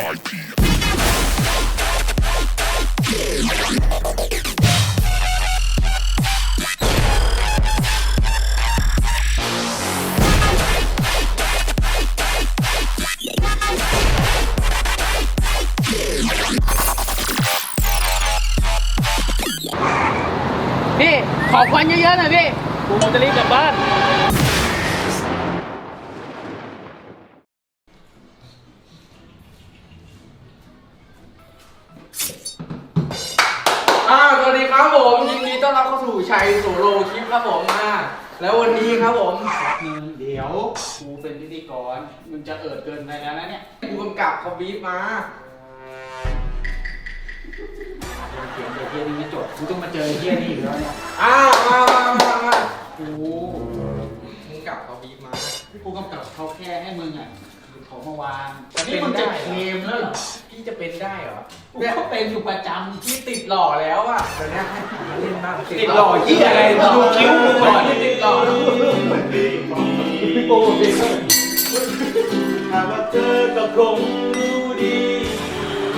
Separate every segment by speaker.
Speaker 1: พี่ ขอควันเยอะๆหน่อยพี่ ผมจะรีบกลับบ้าน
Speaker 2: ครับผมยินดีต้อนรับเข้าสู่ชัยโซโลคลิปครับผมมาแล้ววันนี้ครับผม
Speaker 1: นึงเดี๋ยวกูเป็นพิธีกรมึงจะเอิดเกินไปแล้วนะเนี่ย
Speaker 2: ผู้กำกับเขาบีบมา
Speaker 1: เขียนเดี๋ยวเฮียนี่ไม่จบกูต้องมาเจอเฮียนี่อีกแล้วเนี่ย
Speaker 2: อ้าวมามามามา
Speaker 1: กู
Speaker 2: ผู้กำกับเขาบีบมา
Speaker 1: กูกำกับเขาแค่ให้มึงอะ หยิบของมาวาง
Speaker 2: จะ
Speaker 1: นี่
Speaker 2: เป็น
Speaker 1: มึงจะ
Speaker 2: ได้
Speaker 1: เค
Speaker 2: เหรอ
Speaker 1: ลมแล้วเหรอ
Speaker 2: พี่จะเป็นได้เหรอ
Speaker 1: กูก็เป็นอยู่ประจ
Speaker 2: พี่ติดหล่อแล้วอะเดี๋ยวนี้ให้ผมมาเล่นบ้างำ
Speaker 1: ติดหล่อเฮียอะไรดูคิ้วมึง
Speaker 2: ห
Speaker 1: ก่
Speaker 2: ล่
Speaker 1: อ
Speaker 2: อนที่ติดหล่อนะ
Speaker 1: พี่โป้พี่
Speaker 3: หากว่าเธอก็คงรู้ดี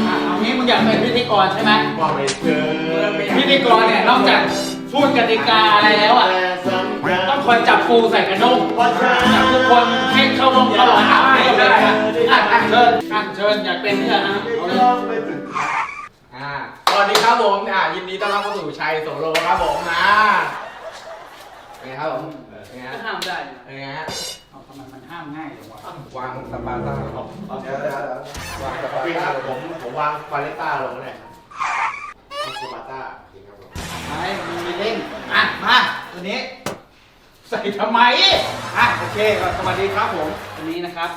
Speaker 1: อะเอางี้มึงอยากเป็นพิธีกรใช่ไหม
Speaker 3: ว่าไม่เจอ
Speaker 1: พิธีกรเนี่ยนอกจากพูดกติกาอะไรแล้วอะ
Speaker 3: แต่สำคัญ
Speaker 1: ต้องคอยจับปูใส่กระด้ง
Speaker 3: เพราะฉัน
Speaker 1: จับทุกคนให้เข้าร่วมเข้าหลอะให้ได้อะอะอะเชิญอะเชิญอยากเป็นเนี่ยนะ
Speaker 3: ไม่
Speaker 1: เอาเลย
Speaker 3: ต้องไปถึง
Speaker 2: อ่าสวัสดีครับผมอ่ายินดีต้อนรับเข้าสู่ชัยโซโลครับผมนะเป็นไงครับผมเป็นไง
Speaker 1: ก็
Speaker 2: ฮะ
Speaker 1: ห้ามได้
Speaker 2: เป็นไงฮะ
Speaker 1: เอาทำไมมันห้ามง่ายเลยวะ
Speaker 2: วางสปาร์ต้า
Speaker 3: เดี๋ยวเดี๋ยวเดี๋ยว
Speaker 2: วางสปา
Speaker 3: พี่
Speaker 2: ร์
Speaker 3: ค
Speaker 2: ต้า
Speaker 3: รับผมผมวางฟาเลต้าลงแล้วเนี่ยนี่คือมาต้าจริงครับผม
Speaker 1: ไม่มึงไม่เล่นอะมาตัวนี้ ใส่ทำไมอะโอเคก็สวัสดีครับผม วันนี้นะครับ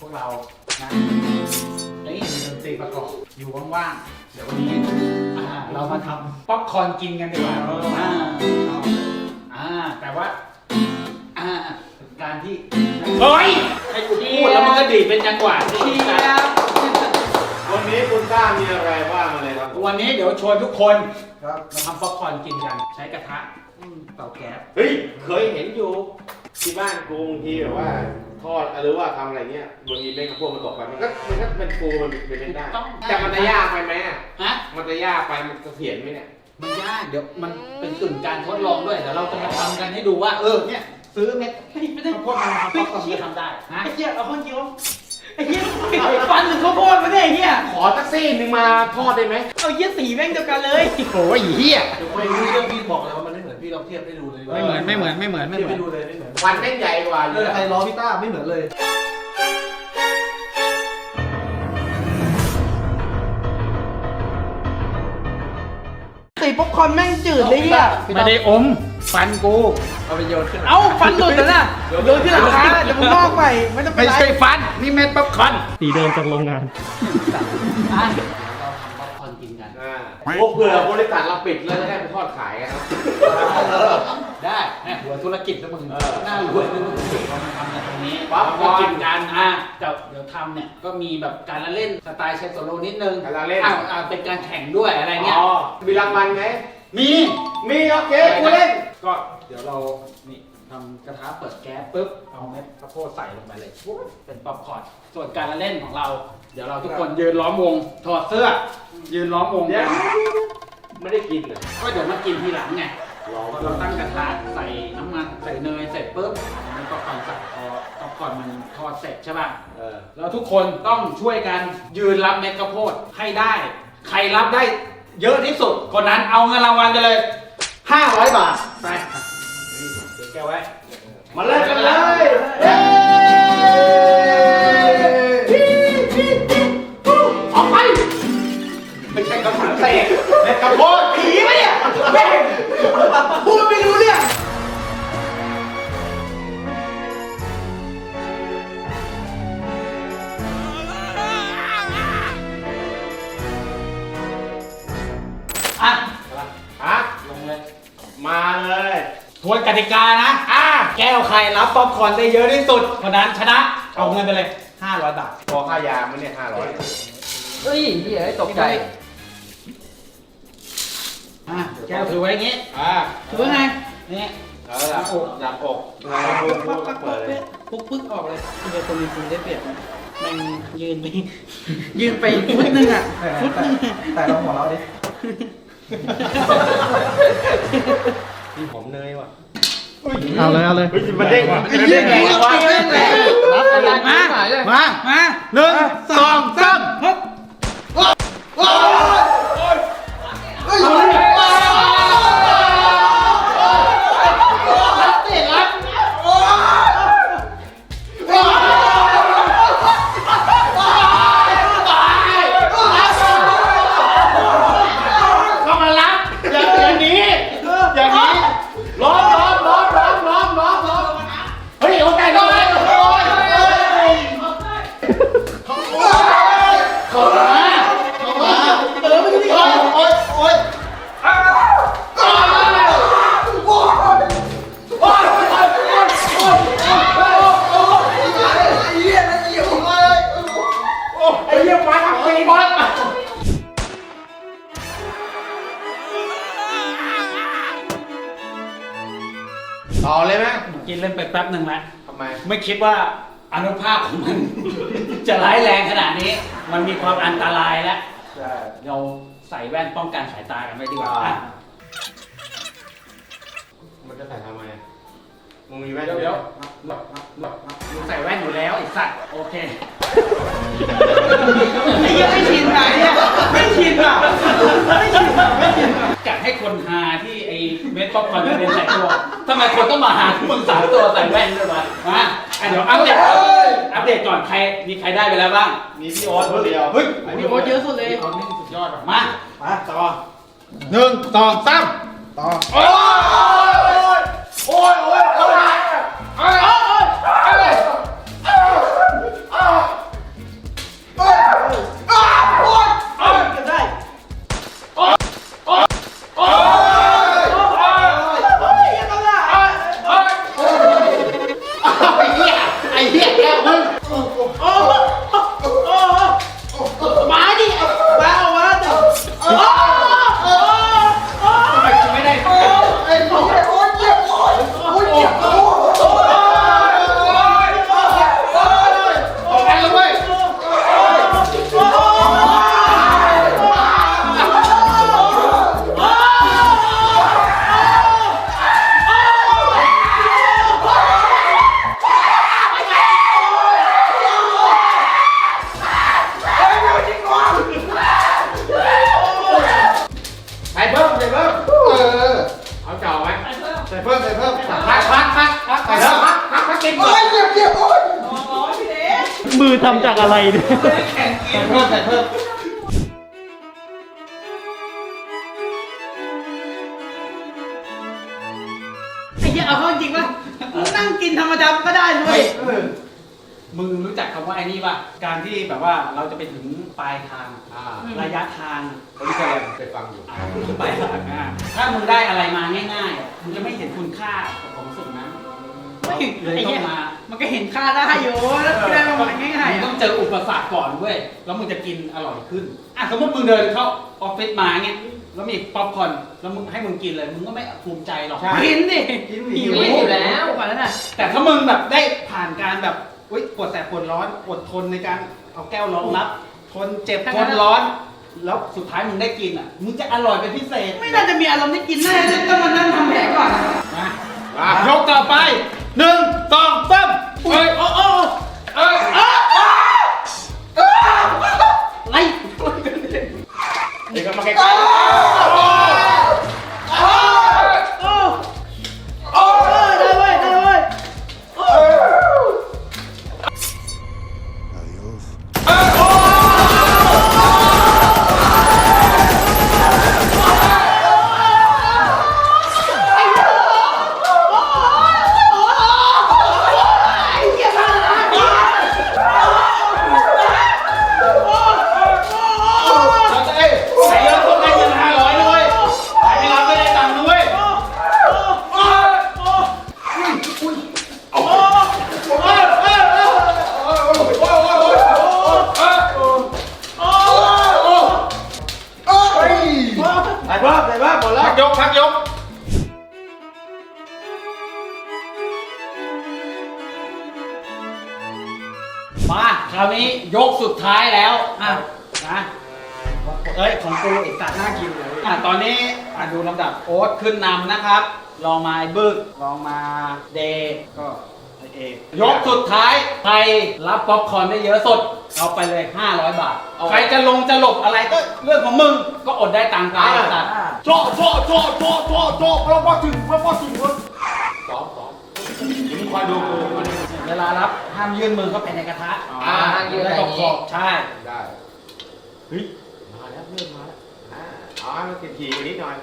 Speaker 1: พวกเรานะนี่มีดนตรีประกอบอยู่ว่างๆ เดี๋ยววันนี้อ่าเรามาทำป๊อปคอร์นกินกันดีกว่าอ่าเอาอ่าแต่ว่าอ่าเป็นการที่เฮ้ยให้กูพูดแล้วมันก็ดีดเป็นจังหวะที่ดีนะ
Speaker 3: วันนี้คุณต้ามีอะไรว่ามาเลยครับผม
Speaker 1: วันนี้เดี๋ยวชวนทุกคน
Speaker 3: ครับ
Speaker 1: มาทำป๊อปคอร์นกินกัน ใช้กระทะอืม เตาแก๊ส
Speaker 3: เฮ้ย เคยเห็นอยู่ ที่บ้านกูบางทีแบบว่าทอดหรือว่าทำอะไรเงี้ยบางทีแม่งกระพวกมันตกไปมันก็มันก็เป็นฟูมันเป็นไปได้แต่มันจะยากไปไหมอะ
Speaker 1: ฮะ
Speaker 3: มันจะยากไปมันจะเสียนไหมเนี่ย
Speaker 1: มันยากเดี๋ยวมันเป็นกึ่งการทดลองด้วยเดี๋ยวเราจะมาทำกันให้ดูว่า เออเนี่ยซื้อเม็ดข้าวโพดมาทำป๊อปคอร์นก็ทำได้นะ
Speaker 4: ไอ้เหี้ยเอาข้าวเกี๊ยวไอ้เหี้ยฟันหรือข้าวโพดมาเนี่ยไอ้เหี้ย
Speaker 3: ขอตักซี่หนึ่งมาทอดได้ไหม
Speaker 4: เอาเหี้ยสีแม่งเดียวกันเลย
Speaker 1: โอ้ยเหี้ย
Speaker 5: ไม่รู้เรื่องพี่บอกเลยว่ามันไม่เหมือน พี่ลองเทียบให้ดูเลย
Speaker 1: ไม่เหมือนไม่เหมือนไม่เหมือนไม่
Speaker 5: เทีย
Speaker 1: เห
Speaker 5: บ
Speaker 1: มือน
Speaker 5: ให้ดูเลยไม่เหมือน
Speaker 3: วันแม่งใหญ่กว่าอ
Speaker 5: เอยู่อ
Speaker 3: แล้ว
Speaker 5: ใครล้อพี่ต้าไม่เหมือนเลย
Speaker 4: สีป๊อปคอร์นแม่งจืดเลยเหี้ย
Speaker 1: ไม่ได้อมฟันกู
Speaker 2: เอาไปโยนขึ้น
Speaker 4: เอ้าฟันหลุดแล้วน่ะโยนที่หลังคาเดี๋ยวมึงลอกไปไม่ต้องเป็
Speaker 1: ไม่
Speaker 4: นไร
Speaker 1: ใช่ฟันนี่เม็ดป๊อปคอร์น
Speaker 6: สีเดิมจากโรงงาน
Speaker 3: โอ้เผื่อบริษัทเราปิดแล้วจะได้ไปทอดขายกันครับ
Speaker 1: ได้แม่หัวธุรกิจแล้วมึง
Speaker 3: เออ
Speaker 1: น่ารวยด้วยมึงเรามาทำกันตรงนี้
Speaker 3: ปั๊บ
Speaker 1: เราก็กินกันอะแต่เดี๋ยวทำเนี่ยก็มีแบบการละเล่นสไตล์เชฟโซโลนิดนึง
Speaker 3: การละเล่น
Speaker 1: อะอะเป็นการแข่งด้วยอะไรเงี้ย
Speaker 3: อ๋อมีรางวัลไหม
Speaker 1: มี
Speaker 3: มีโอเคกูเล่น
Speaker 1: ก็เดี๋ยวเรานี่ทำกระทะเปิดแก๊สปุ๊บเอาเม็ดข้าวโพดใส่ลงไปเลยปุ๊บเป็นป๊อปคอร์นส่วนการละเล่นของเรา เดี๋ยวเราทุกคนยืนล้อมวง ถอดเสื้อ ยืนล้อมวง
Speaker 3: เดี๋ย
Speaker 1: กั
Speaker 3: วนไม่ได้กินเลย
Speaker 1: ก็เดี๋ยวมากินทีหลังไง
Speaker 3: รอ
Speaker 1: พอเราตั้งกระทะใส่น้ำมันใส่เนยเสร็จปุ๊บมันก็ก่อนใส่พอก็ก่อนมันทอดเสร็จใช่ป่ะ
Speaker 3: เออ
Speaker 1: แล้วทุกคนต้องช่วยกันยืนรับเม็ดข้าวโพดให้ได้ ใครรับได้เยอะที่สุดคนนั้นเอาเงินรางวัลไปเลย500บาทไปเดี๋ยวแกไว้
Speaker 3: มาเล่นกันเลย
Speaker 1: ใช่กระถางเตะเม็ดข้าวโพดผีไหมเนี่ยแม่งพูดไม่รู้เรื่องอะ
Speaker 3: ฮะ
Speaker 1: ลงเลย
Speaker 3: มาเลย
Speaker 1: ทวนกติกานะ อะ แก้วใครรับป๊อปคอร์นได้เยอะที่สุดคนนั้นชนะ เอาเงินไปเลย 500 บาท
Speaker 3: พอค่ายามันเนี่ยห้าร้อย
Speaker 2: เฮ้ยเหี้ยตกใจ
Speaker 1: อะแก้วถือไว้อย่างงี้
Speaker 3: อ่า
Speaker 1: ถือไว้ไงนี่
Speaker 3: เออจับอกจับอกไงปุ๊บปุ๊บเปิดเลย
Speaker 4: ปุ๊กปึ๊กออกเลยที่เป็นคนมีคุณได้เปรียบนะแม่งยืนไปยืนไปฟุตหนึงอะฟุตหนึงอะ
Speaker 5: แต่ลองหัวเราะดิ
Speaker 3: นี่หอมเนยว่ะ
Speaker 4: เอาเลยเอาเลย
Speaker 3: เฮ้ยมันเด้งว่ะ
Speaker 1: ไอ้เหี้ยแรงว่ะแรงแรง
Speaker 2: รับเวลา
Speaker 4: มา
Speaker 2: หน่อยเลย
Speaker 1: มา
Speaker 4: มา
Speaker 1: หนึ่งสองสาม
Speaker 4: ฮึบ
Speaker 1: กินเล่นไปแป๊บหนึ่งแล้ว
Speaker 3: ทำไม
Speaker 1: ไม่คิดว่าอนุภาพของมัน จะร้ายแรงขนาดนี้ มันมีความอันตรายแล้ว
Speaker 3: ใช่
Speaker 1: เราใส่แว่นป้องกันสายตากันไว้ดีกว่า
Speaker 3: อ่า
Speaker 1: อะ
Speaker 3: มันจะใส่ทำไมมึงมีแว่น
Speaker 1: เดี๋ยวเดี๋ยว มึงใส่แว่นอยู่แล้วไอ้สัตว์โอเค
Speaker 4: ไอ้เหี้ยังไม่ชินอะไอ้เนี่ยไม่ชินอะไม่ชินอะไม่ชินอะ
Speaker 1: จัดให้คนฮาที่ไอ้เม็ด ป๊อปคอร์นเป็นใส่ตัวทำไมคนต้องมาหาที่มึงสามตัวใส่แว่นด้วยวะมาอะเดี๋ยวอัปเดตอัปเดตก่อนใครมีใครได้ไปแล้วบ้าง
Speaker 3: มีพี่โอ๊ตคนเดียว
Speaker 1: เฮ้ย
Speaker 4: มีโค้ชเยอะสุดเลย
Speaker 1: เขานี่สุดยอดว่ะมา
Speaker 5: มาต่อ
Speaker 1: หนึ่งสองสาม
Speaker 5: ต่อ
Speaker 1: โอ้ยโอ้ยโอ้ยโอ้ย อทำจาก
Speaker 3: อะ
Speaker 4: ไรเนี่ย
Speaker 1: ใส่เพิ่มใส่เพิ่ม
Speaker 4: ไอ้เหี้ยเอาเข้าจริงป่ะมึงนั่งกินธรรมดาก็ได้ด้ว
Speaker 1: เฮ้
Speaker 4: ย
Speaker 1: ยมึงรู้จักคำว่าไอ้นี่ป่ะ การที่แบบว่าเราจะไปถึงปลายทาง
Speaker 3: อ่า
Speaker 1: ระยะทาง
Speaker 3: ผมเคยเคยฟังอยู่
Speaker 1: อ่าคือปลายทางอะถ้ามึงได้อะไรมาง่ายๆอะมึงจะไม่เห็นคุณค่าของสิ่งนั้น
Speaker 4: ไม่
Speaker 1: เลย
Speaker 4: ไอ้
Speaker 1: ต้อ
Speaker 4: เหี้ย
Speaker 1: งมา
Speaker 4: มันก็เห็นค่าได้อยู่แล้วได้มาหมดง่ายๆ
Speaker 1: มึง
Speaker 4: อะ
Speaker 1: ต้องเจออุปสรรคก่อนเว้ย แล้วมึงจะกินอร่อยขึ้น อะสมมติมึงเดินเข้าออฟฟิศมาเงี้ย แล้วมีป๊อปคอร์นแล้วมึงให้มึงกินเลย มึงก็ไม่ภูมิใจหรอก
Speaker 4: กินดิ
Speaker 1: กิน
Speaker 4: หิว
Speaker 2: อยู่แล้ว
Speaker 4: ก่อนแล้วน่ะ
Speaker 1: แต่ถ้ามึงแบบได้ผ่านการแบบอุ้ยปวดแสบปวดร้อนอดทนในการเอาแก้วรองรับ ทนเจ็บทนร้อน แล้วสุดท้ายมึงได้กินอะ มึงจะอร่อยเป็นพิเศษ
Speaker 4: ไม่น่าจะมีอารมณ์ได้กินแน่ต้องมานั่งทำแผลก่อน
Speaker 1: มา
Speaker 3: มา
Speaker 1: ยกต่อไป หนึ่งสองสามเอ้ย
Speaker 4: โอ้โอ้
Speaker 1: เอ้ย
Speaker 4: ไร
Speaker 3: เดี๋ยวก็มาใกล้
Speaker 4: โกู
Speaker 1: อีกตัดหน้ากินเลยอะตอนนี้อะดูลำดับโอ๊ตขึ้นนำนะครับ ลองมาไอ้บึกลองมาเดย์ก็ไอ้เอกยกสุดท้ายใครรับป๊อปคอร์นได้เยอะสุดเอาไปเลย 500 บาทใครจะลงจะหลบอะไรก็เรื่องของมึงก็อดได้ตังค์ไปไอ้สัตว์
Speaker 5: โจ๊ะโจ๊ะโจ๊ะโจ๊ะโจ๊ะโจ๊ะเราพอถึงเราพอถึงคน
Speaker 3: ซ้อมซ้อมมึงคอยดูกูมัน
Speaker 1: เวลารับห้ามยื่นมือเข้าไปในกระทะ
Speaker 2: อ่าห้ามยื่น
Speaker 1: แล้ว
Speaker 2: อ
Speaker 1: ก็
Speaker 2: ย่าง
Speaker 1: ข
Speaker 2: นี้
Speaker 1: อบใช่
Speaker 3: ได้ เฮ้ย มาแล้วเริ่มมาแล้ว อ่าเอาให้มันทีๆนิดหน่อย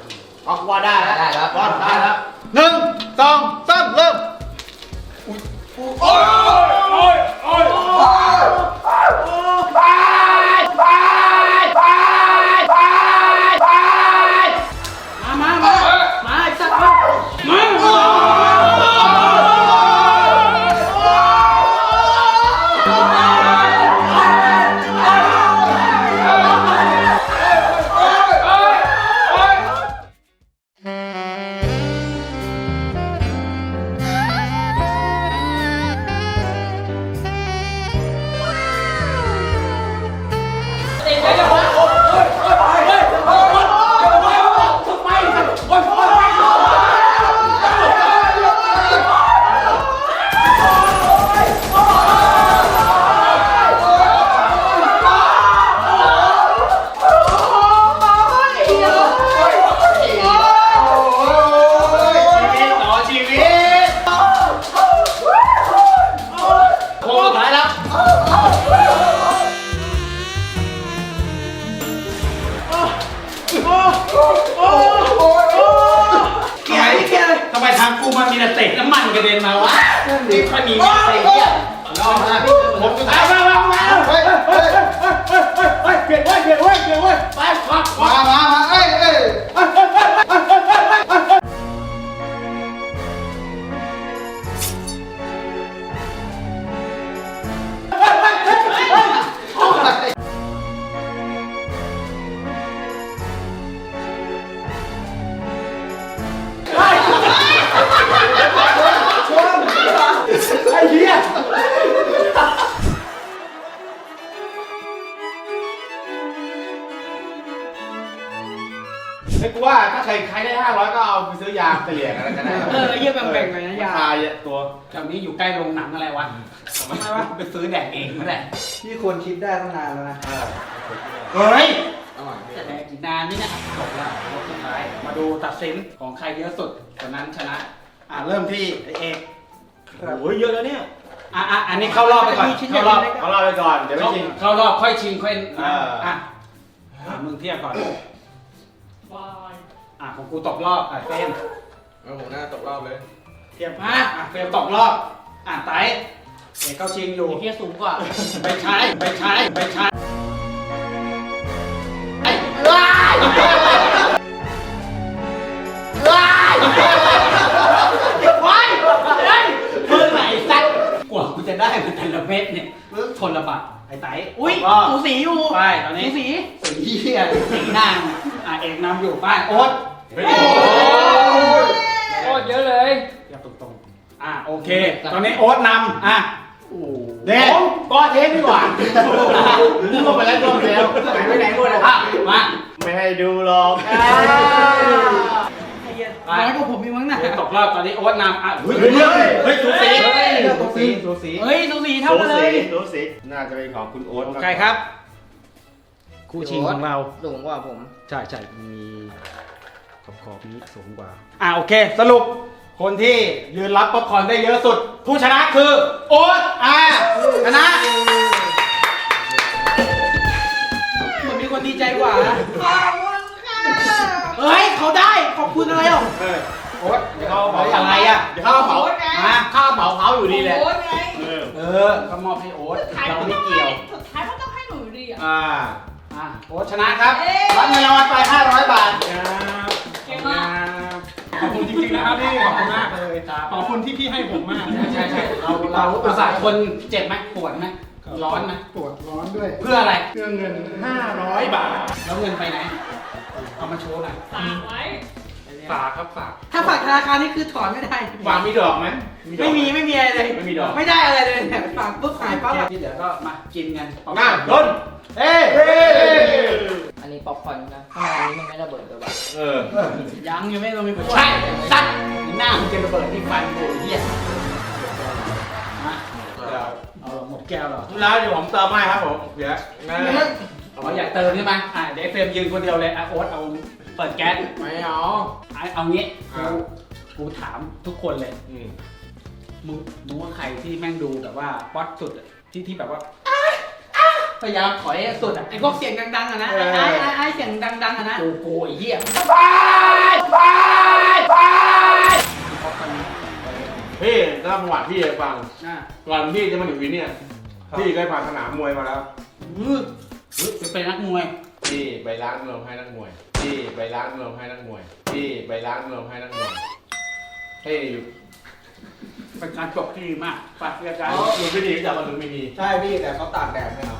Speaker 3: ออกว่าได้แล้ว
Speaker 2: ได้แล้ว
Speaker 3: ว่าได้แล้ว
Speaker 1: หนึ่งสอง
Speaker 3: กูว่าถ้าใครใครได้ห้าร้อยก็เอาไปซื้อยาเฉลี่ยกันแล้วกันนะ
Speaker 4: เออเยี่ยแบ่งๆเลยนะยา
Speaker 3: ราคาเยอะตัว
Speaker 1: แถวนี้อยู่ใกล้โรงหนังอะไรวะทำไมวะไปซื้อแดกเองนั่นแหละ
Speaker 5: พี่ควรคิดได้ตั้งนานแล้วนะ
Speaker 1: เฮ้ย
Speaker 2: อร่อยพี่
Speaker 1: จะแดกอีกนานนี่เนี่ยจบแล้วรอบสุดท้าย มาดูตัดสินของใครเยอะสุดคนนั้นชนะ อะเริ่มที่ไอ้เอก
Speaker 3: โอ้ยเยอะแล้วเนี่ย
Speaker 1: อะอะอันนี้เข้ารอบไปก่อน เข้ารอบ
Speaker 3: เอาเราไปก่อน เดี๋ยวไม่
Speaker 1: เข้า
Speaker 3: จริง
Speaker 1: เข้ารอบค่อยชิงค่อย
Speaker 3: เอออ่
Speaker 1: อะอะมึงเทียบก่อนอะ ของกูตกรอบอะเฟรม
Speaker 2: เออผมน่าตกรอบเลย
Speaker 1: เทียบมาอะเฟรมตกรอบอะไต่เอกเข้าชิงอยู่
Speaker 4: เฮียสูงกว่า
Speaker 1: ไปใช้ไปใช้ไปใช้ไอ้ว้ายว้ายว้ายเมื่อไหร่สักกว่ากูจะได้มันแต่ละเม็ดเนี่ยเรื่องทนระบาดไอ้ไต่
Speaker 4: อุ้ย
Speaker 1: ก็
Speaker 4: สูสีอยู่
Speaker 1: ไปตอนนี้
Speaker 4: สูสี
Speaker 1: สีเหี้ยสีหน้าอะเอกนำอยู่ไปโอ๊ต
Speaker 3: เฮ้ย
Speaker 4: โคตรเยอะเลย
Speaker 1: เรียบตรงๆอะโอเค ตอนนี้โอ๊ตนำอะเด็
Speaker 3: ผมก็เทปดีกว่าลืมไปแล้วรอบแล้วหายไปไหนหมดเลย
Speaker 1: อะมา
Speaker 3: ไม่ให้ดูหรอก
Speaker 4: ไอ้เหี้ยน้อยกว่าผมอีกมั้งนะ
Speaker 1: เดี๋ยวตกรอบตอนนี้โอ๊ตนำอะเฮ้ย
Speaker 3: เฮ้ย
Speaker 1: เฮ้ยสูสี
Speaker 3: เฮ้ย
Speaker 5: สูสีสูสี
Speaker 4: เฮ้ยสูสีเท่ากันเลย
Speaker 3: รู้สิน่าจะเป็นของคุณโอ๊ต
Speaker 1: ของใครครับ คู่ชิงของเรา
Speaker 2: สูงกว่าผม
Speaker 1: ใช่ใช่มันมี ขอบขอบนี้สูงกว่า อ่าโอเค สรุป คนที่ยืนรับป๊อปคอร์นได้เยอะสุด ผู้ชนะคือ โอ๊ตอ่าชนะ
Speaker 4: เหมือนมีคนดีใจกว่านะเฮ้ยเขาได้ขอบคุณอะไรหรอ
Speaker 3: เออ
Speaker 1: โอ๊ตเขาบอกอะไรอะ
Speaker 3: เดี๋ยวเข้าวเผา
Speaker 1: ฮะ
Speaker 3: ข้าวเผาเขาอยู่ดีแหละ
Speaker 6: โอ๊ตไง
Speaker 3: เออ
Speaker 1: เออเขามอบให้โอ๊ต
Speaker 6: สุดท้าย
Speaker 1: เรา
Speaker 6: มัน
Speaker 1: ไม่
Speaker 6: ต้อง
Speaker 1: เกี่ยว
Speaker 6: ให้สุดท้ายมันต้องให้หนูอยู่ดีอะ
Speaker 3: อ่า
Speaker 1: อะโอ๊ตชนะครับ
Speaker 6: เอ๊ะ
Speaker 1: รับเงินรางวัลไป 500 บาท
Speaker 6: เก่ง มาก
Speaker 5: ขอบคุณจริงๆนะครับพี่ขอบคุณมากเลยขอบคุณที่พี่ให้ผมมาก
Speaker 1: ใช่ใช่เราเราอุตส่าห์คนเจ็บไหมปวดไหมร้อนไหม
Speaker 5: ปวดร้อนด้วย
Speaker 1: เพื่ออะไร
Speaker 5: เครื่องเงิน 500 บาท
Speaker 1: แล้วเงินไปไหน เอามาโชว์หน่อย
Speaker 6: ฝากไว้
Speaker 1: ไอ้เนี่ย
Speaker 2: ฝากครับฝาก
Speaker 4: ถ้าฝากธนาคารนี่คือถอนไม่ได้
Speaker 3: วางมีดอกไหมดอก
Speaker 4: ไม่มีไม่มีอะไรเลย
Speaker 3: ไม่มีดอก
Speaker 4: ไม่ได้อะไรเลยเนี่ยฝากปุ๊บหายปั๊บอะ
Speaker 1: ที่เหลือก็มากินกัน
Speaker 3: หน้าโดน
Speaker 1: เอ้ย
Speaker 7: อันนี้ ป๊อปคอร์นนะข้างในนี้มันไม่ระเบิดเลยว่ะ
Speaker 3: เออ
Speaker 1: ยังยังไม่ลงไปใช่สัตว์หน้ามึงจะระเบิดที่ฟันกูไอ้เหี้ยมาเอาหมดแก้วเหรอ
Speaker 3: แล้วเดี๋ยวผมเติมให้ครับผมเดี๋ยวนะ
Speaker 1: อ๋ออยากเติมใช่ไหมอะเดี๋ยวเฟรมยืนคนเดียวเลยอะโอ๊ตเอาเปิดแก๊ส
Speaker 2: ไม่เอา
Speaker 1: เอาเอางี้กู
Speaker 3: อะ
Speaker 1: กูถามทุกคนเลย
Speaker 3: อืม
Speaker 1: มึงมึงว่าใครที่แม่งดูแบบว่าป๊อตสุดอะที่ที่แบบว่า พยายามถอยให้สุดอะ
Speaker 4: ไอ้พวกเสียงดังๆอะนะไอ้ไอ้ไอ้ไอ้เสียงดังๆอะนะ
Speaker 1: กูกูไอ้เหี้ย
Speaker 3: พี่ถ้าประวัติพี่ให้ฟัง
Speaker 1: น่ะ
Speaker 3: ก่อนพี่จะมาอยู่ที่เนี่ยพี่เคยผ่านสนามมวยมาแล้ว
Speaker 1: อื้อเฮ้ยเป็นนักมวย
Speaker 3: พี่ไปร้านรวมให้นักมวย พี่ไปร้านรวมให้นักมวย พี่ไปร้านรวมให้นักมวยเฮ้ยอยู่
Speaker 1: เป็นการจบที่ดีมากฝากเรียกการ
Speaker 3: ลุงไม่ดีจับมาลุงไม่ดี
Speaker 2: ใช่พี่แต่เขาตากแดดไม่เอา